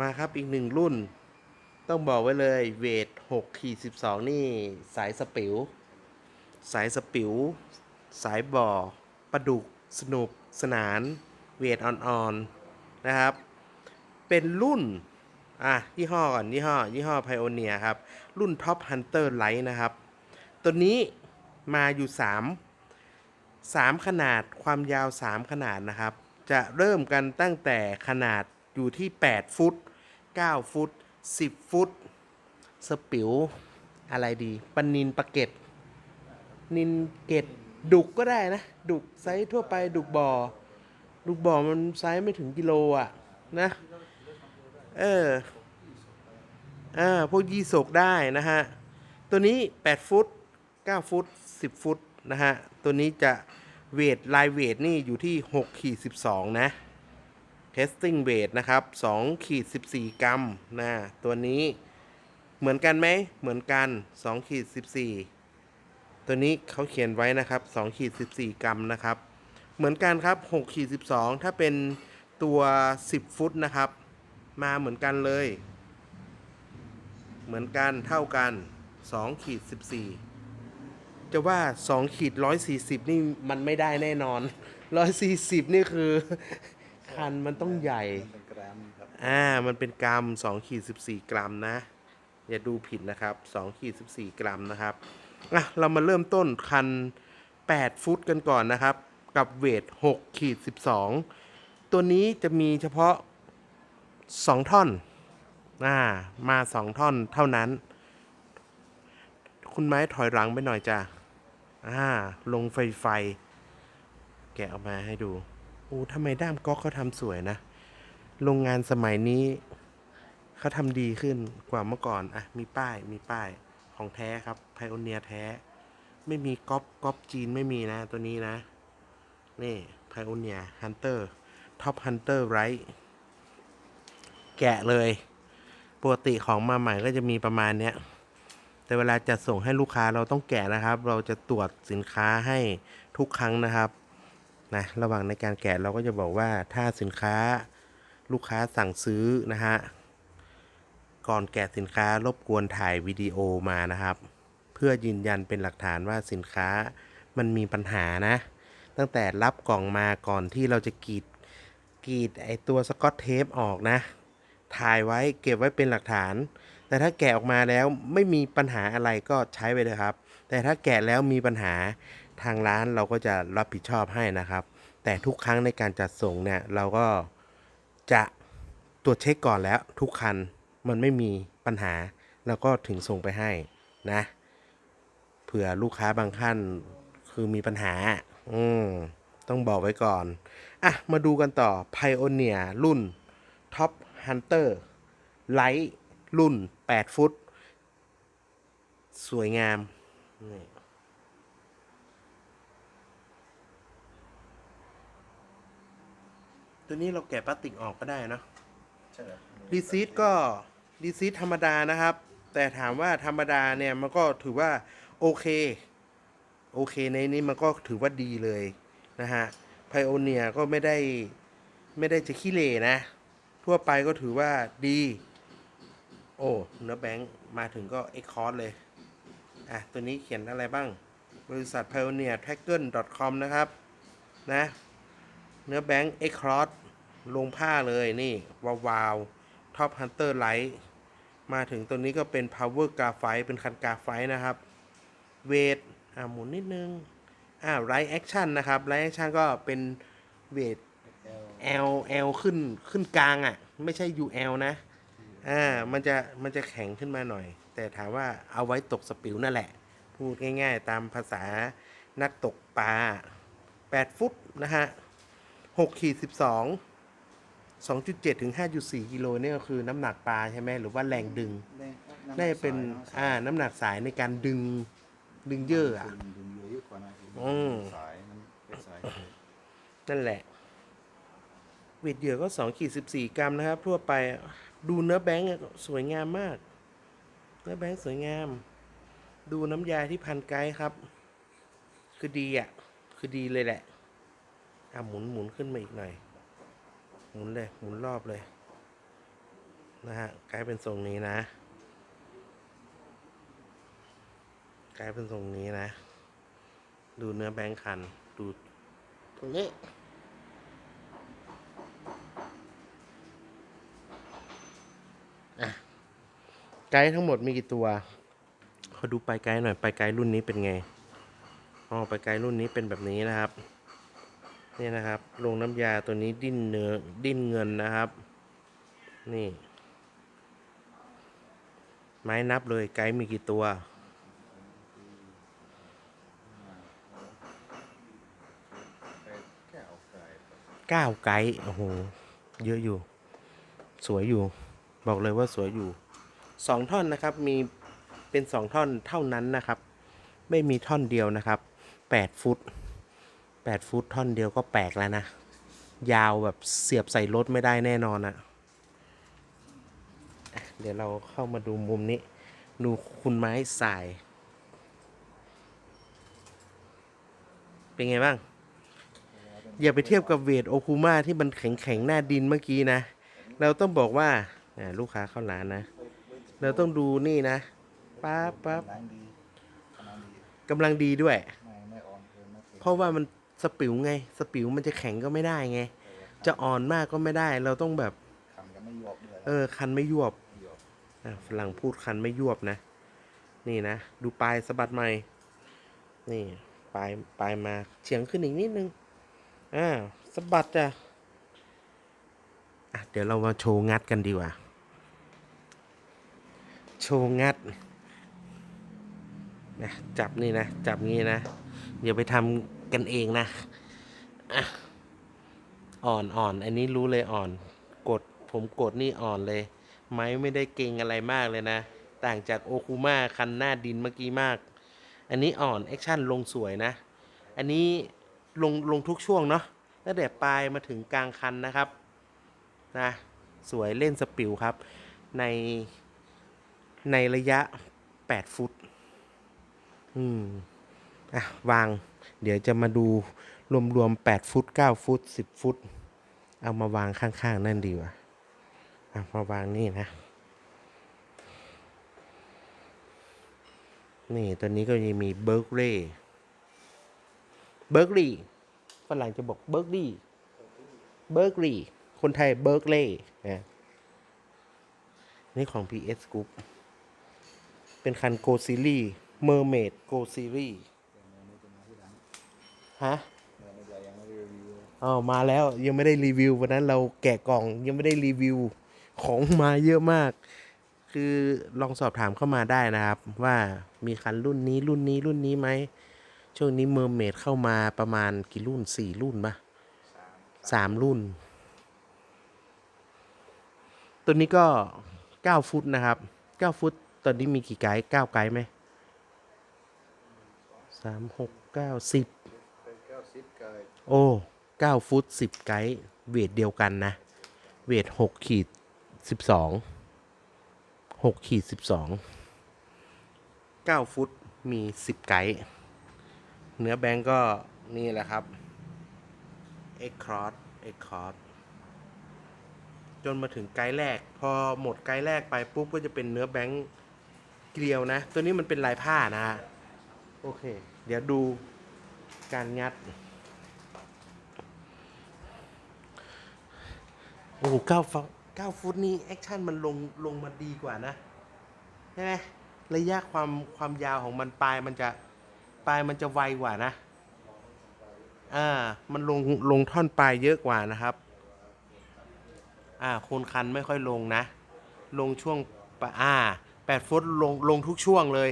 มาครับอีกหนึ่งรุ่น ต้องบอกไว้เลยเวท6ขีด12 นี่สายสปิว สายสปิว สายบ่อประดุก สนุกสนาน เวทอ่อนๆนะครับ เป็นรุ่น อะยี่ห้อก่อนยี่ห้อยี่ห้อไพโอเนียครับ รุ่น Top Hunter Light นะครับ ตัวนี้มาอยู่ 3 3 ขนาดความยาว 3 ขนาดนะครับ จะเริ่มกันตั้งแต่ขนาด อยู่ที่ 8 ฟุต 9 ฟุต 10 ฟุต สปิวอะไรดีปนินปลาเก็ดนินเกตดุกก็ได้นะ ดุกไซส์ทั่วไปดุกบ่อ ดุกบ่อมันไซส์ไม่ถึงกิโลอะนะ เอออ่าพวกยี่สกได้นะฮะ ตัวนี้ 8 ฟุต 9 ฟุต 10 ฟุตนะฮะ ตัวนี้จะเวทลน์เวทนี่อยู่ที่6ขีด12 นะ testing weight นะครับ2ขีด14 กรัมนะตัวนี้เหมือนกันไหมเหมือนกัน2ขีด14 ตัวนี้เขาเขียนไว้นะครับ2ขีด14 กรัมนะครับ เหมือนกันครับ6ขีด12 ถ้าเป็นตัว 10 ฟุตนะครับ มาเหมือนกันเลย เหมือนกันเท่ากัน2ขีด14 จะว่า2ขีด140 นี่มันไม่ได้แน่นอน 140 นี่คือ คันมันต้องใหญ่ เป็นกรัมครับอ่า มันเป็นกรัม2ขีด14 กรัมนะ อย่าดูผิดนะครับ2ขีด14 กรัมนะครับอะเรามาเริ่มต้นคัน 8 ฟุตกันก่อนนะครับ กับเวท6ขีด12 ตัวนี้จะมีเฉพาะ 2 ท่อนอ่ามา 2 ท่อนเท่านั้น คุณไม้ถอยหลังไปหน่อยจ้ะอ่าลงไฟไฟ แกะออกมาให้ดูโอ้ทำไมด้ามก๊อกเขาทำสวยนะ โรงงานสมัยนี้เขาทำดีขึ้นกว่าเมื่อก่อน อะ มีป้าย มีป้าย ของแท้ครับ ไพโอเนียแท้ ไม่มีก๊อปก๊อปจีนไม่มีนะ ตัวนี้นะ นี่ ไพโอเนียฮันเตอร์ ท็อปฮันเตอร์ไรแกะเลย ปกติของมาใหม่ก็จะมีประมาณเนี้ยแต่เวลาจะส่งให้ลูกค้าเราต้องแกะนะครับ เราจะตรวจสินค้าให้ทุกครั้งนะครับ นะระหว่างในการแกะเราก็จะบอกว่าถ้าสินค้าลูกค้าสั่งซื้อนะฮะก่อนแกะสินค้ารบกวนถ่ายวิดีโอมานะครับ เพื่อยืนยันเป็นหลักฐานว่าสินค้ามันมีปัญหานะ ตั้งแต่รับกล่องมาก่อนที่เราจะกรีดกรีดไอตัวสกอตเทปออกนะ ถ่ายไว้เก็บไว้เป็นหลักฐาน แต่ถ้าแกะออกมาแล้วไม่มีปัญหาอะไรก็ใช้ไปเลยครับ แต่ถ้าแกะแล้วมีปัญหา ทางร้านเราก็จะรับผิดชอบให้นะครับ แต่ทุกครั้งในการจัดส่งเนี่ยเราก็จะตรวจเช็คก่อนแล้วทุกคันมันไม่มีปัญหา แล้วก็ถึงส่งไปให้นะ เผื่อลูกค้าบางท่านคือมีปัญหา อืมต้องบอกไว้ก่อน อะ มาดูกันต่อ Pioneer รุ่น Top Hunter Light รุ่น 8 ฟุต สวยงามนี่ ตัวนี้เราแกะพลาสติกออกก็ได้เนอะใช่ครับรีซีทก็รีซีทธรรมดานะครับ แต่ถามว่าธรรมดาเนี่ยมันก็ถือว่าโอเค โอเคในนี้มันก็ถือว่าดีเลยนะฮะไพโอเนียก็ไม่ได้ไม่ได้จะขี้เลนะ ทั่วไปก็ถือว่าดี โอ้เนื้อแบงค์มาถึงก็เอ็กคอร์ดเลย อะ ตัวนี้เขียนอะไรบ้าง บริษัท Pioneer t a g g e r com นะครับ นะ เนื้อแบงค์เอ็กคอร์ด ลงผ้าเลยนี่วาวาวท็อปฮันเตอร์ไลท์มาถึงตัวนี้ก็เป็น power กาไฟเป็นคันกาไฟนะครับ เวทอ่าหมุนนิดนึงอ่าไรแอคชั่นนะครับไรแอคชั่นก็เป็นเวท L L ขึ้นขึ้นกลางอะ่ะ ไม่ใช่ UL นะอ่ามันจะมันจะแข็งขึ้นมาหน่อย แต่ถามว่าเอาไว้ตกสปิวนั่นแหละ พูดง่ายๆ ตามภาษานักตกปลา 8 ฟุตนะฮะ6ขีด12 2.7 ถึง 5.4 กิโลเนี่ยก็คือน้ำหนักปลาใช่ไหมหรือว่าแรงดึงน่าจะเป็นอ่าน้ำหนักสายในการดึงดึงเยอะอะ ดึงดึงเยอะกว่านะอืม สายมันเป็นสายนั่นแหละเวทเหยื่อก็2ขีด14 กรัมนะครับ ทั่วไปดูเนื้อแบงค์อะสวยงามมาก เนื้อแบงค์สวยงาม ดูน้ำยาที่พันไกด์ครับ คือดีอะ คือดีเลยแหละอะหมุนหมุนขึ้นมาอีกหน่อย หมุนเลยหมุนรอบเลย นะฮะไกด์เป็นทรงนี้นะไกด์เป็นทรงนี้นะ ดูเนื้อแบงค์คัน ดูตรงนี้ะไกด์ทั้งหมดมีกี่ตัวขอดูไปลายไกด์หน่อยไปลายไกด์รุ่นนี้เป็นไงอ๋อไปลายไกด์รุ่นนี้เป็นแบบนี้นะครับ นี่นะครับลงน้ำยาตัวนี้ดิ้นเนื้อดิ้นเงินนะครับ นี่ ไม้นับเลยไกด์มีกี่ตัว เก้าไกด์โอ้โห เยอะอยู่ สวยอยู่ บอกเลยว่าสวยอยู่สองท่อนนะครับมีเป็นสองท่อนเท่านั้นนะครับ ไม่มีท่อนเดียวนะครับแปดฟุต แปดฟุตท่อนเดียวก็แปลกแล้วนะ ยาวแบบเสียบใส่รถไม่ได้แน่นอนอะ่ะ เดี๋ยวเราเข้ามาดูมุมนี้ ดูคุณไม้สาย เป็นไงบ้าง อย่าไปเทียบกับเวทโอคูมาที่มันแข็งแข็งๆหน้าดินเมื่อกี้นะ เราต้องบอกว่าลูกค้าเข้าร้านนะ เราต้องดูนี่นะป๊าบป๊าบกำลังดีด้วย เพราะว่ามัน สปิวไง สปิวมันจะแข็งก็ไม่ได้ไง จะอ่อนมากก็ไม่ได้ เราต้องแบบคำก็ไม่ยวบด้วยเออ คันไม่ยวบไม่ยวบอะฝรั่งพูดคันไม่ยวบนะ นี่นะ ดูปลายสะบัดใหม่ นี่ปลายปลายมาเฉียงขึ้นอีกนิดนึง อ่าสะบัดจ้ะอะ เดี๋ยวเรามาโชว์งัดกันดีกว่า โชว์งัดนะจับนี่นะ จับงี้นะอย่าไปทำ กันเองนะอ่อนอ่อน อันนี้รู้เลยอ่อน กดผมกดนี่อ่อนเลย ไม้ไม่ได้เก่งอะไรมากเลยนะ ต่างจากโอคูมาคันหน้าดินเมื่อกี้มาก อันนี้อ่อน แอคชั่นลงสวยนะ อันนี้ลงลงทุกช่วงเนาะตั้งแต่ปลายมาถึงกลางคันนะครับนะสวยเล่นสปิวครับ ในในระยะ 8 ฟุต อืม อะวาง เดี๋ยวจะมาดูรวมๆ8ฟุต9ฟุต10 ฟุต เอามาวางข้างๆ นั่นดีกว่าอะมาวางนี่นะ นี่ตัวนี้ก็ยังมีเบิร์กเรย์เบิร์กลีฝรั่งจะบอกเบิร์กลีเบิร์กลีคนไทยเบิร์กเล่นะนี่ของ PS Group เป็นคันโกซีรีส์เมอร์เมดโกซีรีส์ เดี๋ยวนี้จะมาที่หลัง ฮะเดี๋ยวไม่ได้ยังไม่ได้รีวิวอ๋อมาแล้วยังไม่ได้รีวิววันนั้นเราแกะกล่องยังไม่ได้รีวิวของมาเยอะมาก คือลองสอบถามเข้ามาได้นะครับ ว่ามีคันรุ่นนี้รุ่นนี้รุ่นนี้ไหมช่วงนี้เมอร์เมดเข้ามาประมาณกี่รุ่นสี่รุ่นปะสามสามรุ่น ตัวนี้ก็เก้าฟุตนะครับเก้าฟุตตอนนี้มีกี่ไกด์เก้าไกด์ไหมสามหกเก้าสิบ เป็นเก้าสิบไก่ โอ้เก้าฟุตสิบไกด์เวทเดียวกันนะ เวทหกขีดสิบสองหกขีดสิบสองเก้าฟุตมีสิบไกด์เนื้อแบงก์ก็นี่แหละครับ X Cross X Cross จนมาถึงไกด์แรก พอหมดไกด์แรกไปปุ๊บก็จะเป็นเนื้อแบงก์เกลียวนะ ตัวนี้มันเป็นลายผ้านะ โอเค เดี๋ยวดูการงัด โอ้โหเก้าฟุตเก้าฟุตนี่แอคชั่นมันลงลงมาดีกว่านะใช่ไหมระยะความความยาวของมันปลายมันจะปลายมันจะไวกว่านะ อ่า มันลงลงท่อนปลายเยอะกว่านะครับ อ่า โคนคันไม่ค่อยลงนะ ลงช่วงปะอ่าแปดฟุตลงลงทุกช่วงเลย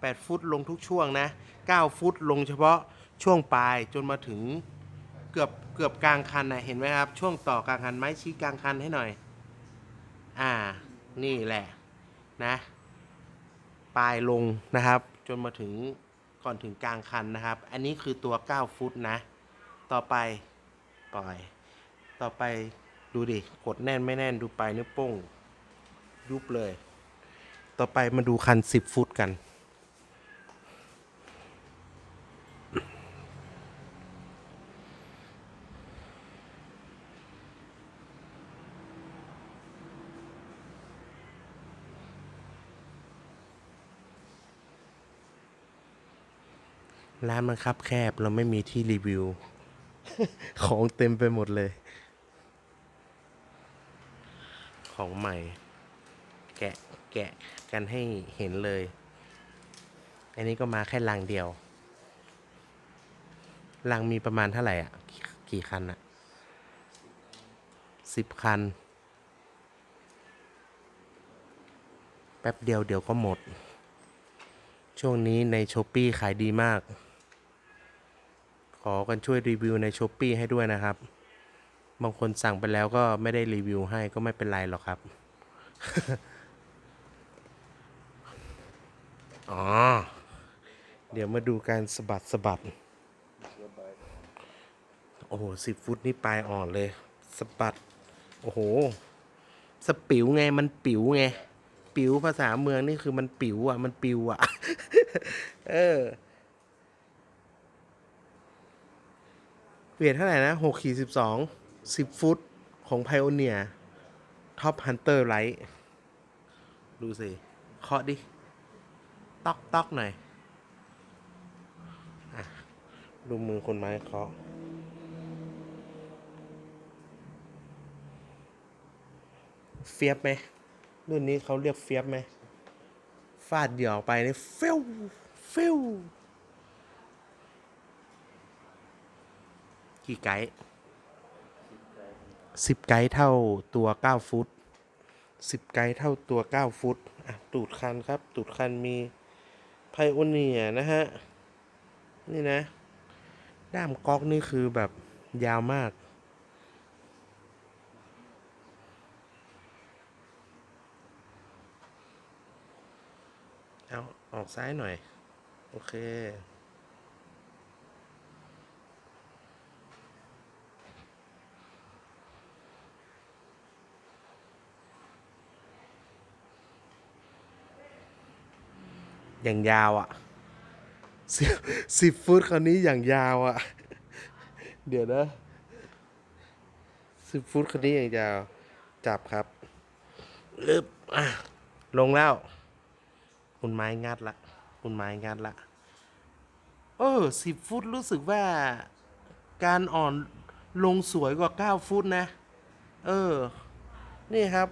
แปดฟุตลงทุกช่วงนะเก้าฟุตลงเฉพาะช่วงปลายจนมาถึงเกือบ เกือบกลางคันนะเห็นไหมครับ ช่วงต่อกลางคันไม้ชี้กลางคันให้หน่อย อ่า นี่แหละนะปลายลงนะครับ จนมาถึงก่อนถึงกลางคันนะครับ อันนี้คือตัว 9 ฟุตนะ ต่อไปปล่อย ต่อไปดูดิกดแน่นไม่แน่นดูปลายนิ้วโป้งยุบเลย ต่อไปมาดูคัน 10 ฟุตกัน ร้านมันคับแคบเราไม่มีที่รีวิว ของเต็มไปหมดเลย ของใหม่ แกะแกะกันให้เห็นเลย อันนี้ก็มาแค่ลังเดียวลังมีประมาณเท่าไหร่อะ กี่คันอะสิบคัน แป๊บเดียวเดี๋ยวก็หมด ช่วงนี้ในช้อปปีขายดีมาก ขอกันช่วยรีวิวในช้อปปีให้ด้วยนะครับ บางคนสั่งไปแล้วก็ไม่ได้รีวิวให้ก็ไม่เป็นไรหรอกครับ อ๋อ เดี๋ยวมาดูการสะบัดสะบัด โอ้โหสิบฟุตนี่ปลายอ่อนเลยสะบัด โอ้โห สปิวไงมันปิวไง ปิวภาษาเมืองนี่คือมันปิวอะ มันปิวอะ เออ เวทเท่าไหร่นะหกขีดสิบสองสิบฟุตของไพโอเนียท็อปฮันเตอร์ไลท์ดูสิเคาะดิต๊อกต๊อกหน่อยดูมือคนไม้เคาะเฟียบไหมรุ่นนี้เขาเรียกเฟียบไหมฟาดเหยออกไปนี่ฟิวฟิว กี่ไกด์สิบไกด์เท่าตัวเก้าฟุตสิบไกด์เท่าตัวเก้าฟุตอะตูดคันครับ ตูดคันมีไพโอเนียนะฮะ นี่นะ ด้ามก๊อกนี่คือแบบยาวมากเอาออกซ้ายหน่อย โอเค อย่างยาวอะ่ะสิบสิบฟุตคราวนี้อย่างยาวอะ่ะ เดี๋ยวนะสิบฟุตคราวนี้อย่างยาว จับครับลึบอะลงแล้วคุณไม้งัดละคุณไม้งัดละเออสิบฟุตรู้สึกว่าการอ่อนลงสวยกว่าเก้าฟุตนะ เออ นี่ครับ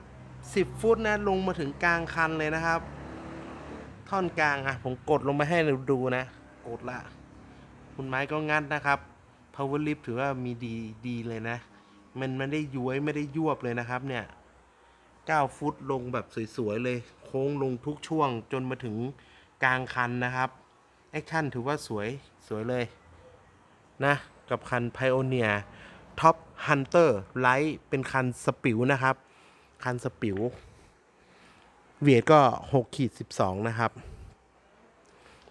สิบฟุตนะ ลงมาถึงกลางคันเลยนะครับ ท่อนกลางอะ ผมกดลงไปให้ดูนะ กดละ คุณไม้ก็งัดนะครับ power lift ถือว่ามีดีดีเลยนะ มันไม่ได้ย้วยไม่ได้ยวบเลยนะครับเนี่ย 9 ฟุตลงแบบสวยๆเลย โค้งลงทุกช่วงจนมาถึงกลางคันนะครับ แอคชั่นถือว่าสวยสวยเลยนะ กับคัน Pioneer Top Hunter Light เป็นคันสปิวนะครับ คันสปิว เวทก็6ขีด12 นะครับ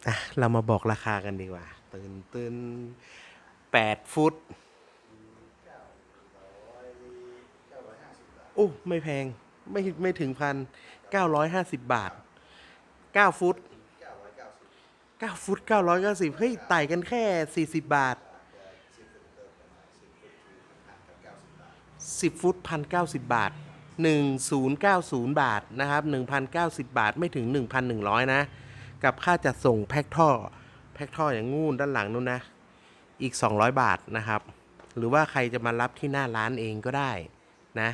อะเรามาบอกราคากันดีกว่า ตื่นตื่น8ฟุตโอ้ไม่แพง ไม่ไม่ถึงพันเก้าร้อยห้าสิบบาทเก้าฟุตเก้าฟุตเก้าร้อยเก้าสิบเฮ้ยไต่กันแค่สี่สิบบาทสิบฟุตพันเก้าสิบบาท หนึ่งศูนย์เก้าศูนย์บาทนะครับหนึ่งพันเก้าสิบบาทไม่ถึงหนึ่งพันหนึ่งร้อยนะ กับค่าจัดส่งแพ็คท่อ แพ็คท่ออย่างงูนด้านหลังนู้นนะ อีก 200 บาทนะครับ หรือว่าใครจะมารับที่หน้าร้านเองก็ได้นะ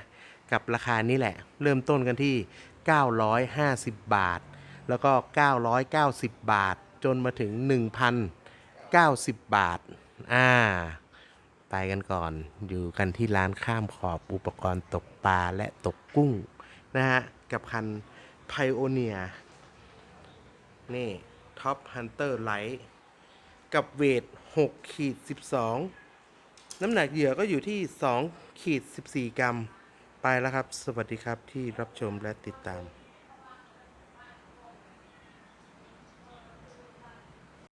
กับราคานี้แหละ เริ่มต้นกันที่ 950 บาท แล้วก็ 990 บาท จนมาถึง 1,090 บาท อ่า ไปกันก่อน อยู่กันที่ร้านข้ามขอบอุปกรณ์ตกปลาและตกกุ้งนะฮะ กับคัน Pioneer นี่ Top Hunter Light กับเวท6ขีด12 น้ำหนักเหยื่อก็อยู่ที่2ขีด14 กรัม ไปแล้วครับ สวัสดีครับที่รับชมและติดตาม